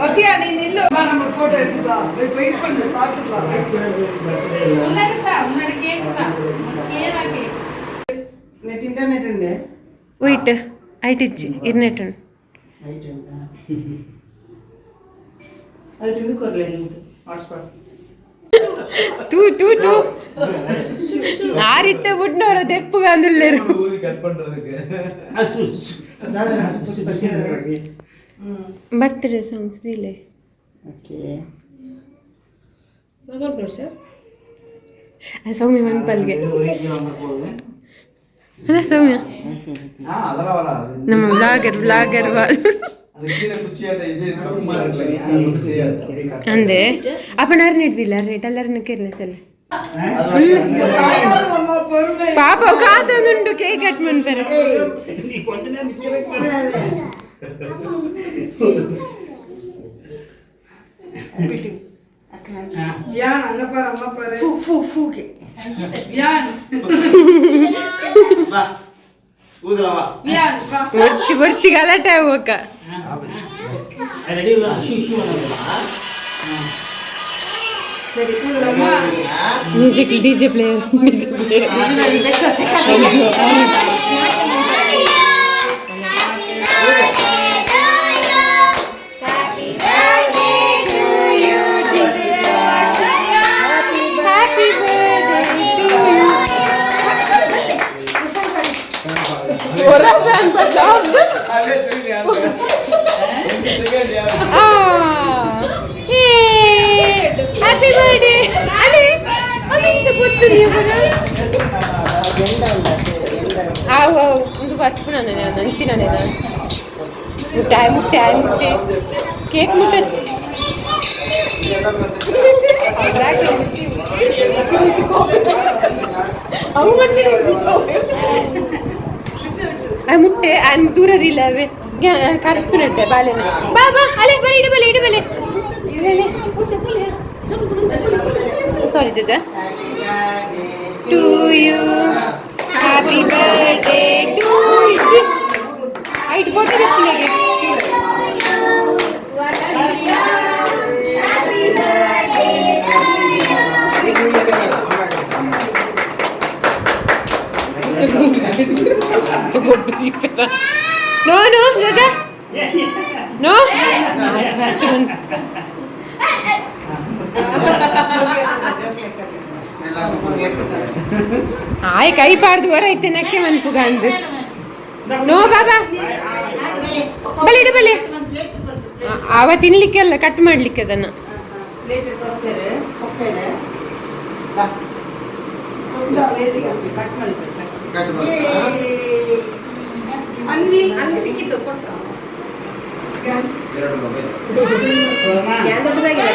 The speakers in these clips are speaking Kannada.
வர்ஷியா நீ நில்லு வா நம்ம போட்டோ எடுத்துக்கலாம் வெயிட் பண்ணு சாப்பிட்டுக்கலாம் നെറ്റ് ഇന്റർനെറ്റ് ഉണ്ട് പോയിട്ട് ആയിട്ടിച്ച് ഇരുന്നിട്ടുണ്ട്. അത് ഇത് കുറയില്ല ഹോട്ട്സ്പോട്ട് തൂ തൂ തൂ. ಆರಿತ್ತೆ ಬಿಟ್ಟು ನೋಡೋ ತೆಪ್ಪು ಗಂದಿಲ್ಲೇರು ಬರ್ತ್ಡೇ ಸಾಂಗ್ಸ್ ರೀಲೆ ಸೌಮ್ಯ ಮನ್ಪಲ್ಗೆ ಅಲ್ಲ ಸೌಮ್ಯ ನಮ್ಮ ವ್ಲಾಗರ್ ವ್ಲಾಗರ್ ವಾಲ್ಸ್ ಅಂದೆ ಅಪ್ಪ ನಾರ್ನ ಹಿಡ್ದಿಲ್ಲ ರೇಟ್ ಅಲ್ಲಾರನ್ನ ಕೇರ್ಲೆಸ್ ಅಲ್ಲೇ பாப்பா காத்துண்டு கேக் கட் பண்ணு யான் அங்க பாரு அம்மா பாரு. ஃபு ஃபு ஃபு கே யான். வா. ஊதுல வா. யான் வா. ஒர்ச்சி ஒர்ச்சி கலட்ட ஓக்க ரெடி வா ஷூ ஷூ வா music DJ player Ah happy birthday ಅಲೆ ಅಲ್ಲಿಂದ ಗೊತ್ತು ನೀವು ಹಾವು ಇದು ನಾನು ನಾನು ಮುಟ್ಟೆ ಕೇಕ್ ಮುಟ್ಟಚ್ಚ ಅವು ಮುಟ್ಟೆ ದೂರದಿಲ್ಲವೇ ಕರೆಕ್ಟ್ ನಟ್ಟೆ ಬಾಲೆನ വെച്ചിട്ട് to you happy birthday to you height photo വെച്ചില്ലേ No, no, Joja. No? No? ಆಯ್ ಕೈ ಪಾಡ್ದು ಹೊರ ಐತೆ ನಕ್ಕೆ ಮನ್ಪುಗ ಅಂದ್ರೆ. ನೋ ಬಾಬಾ ಬಲಿ ಇಡು ಬಲಿ ಅವ ತಿನ್ಲಿಕ್ಕೆ ಅಲ್ಲ ಕಟ್ ಮಾಡ್ಲಿಕ್ಕೆ ಅದನ್ನ. ದೊಡ್ಡದಾಗಿದೆ?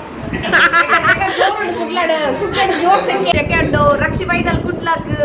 జోరు కుట్లాడు కుట్లాడు జోరు సెక్కి రక్షి పైదలు కుట్లాకు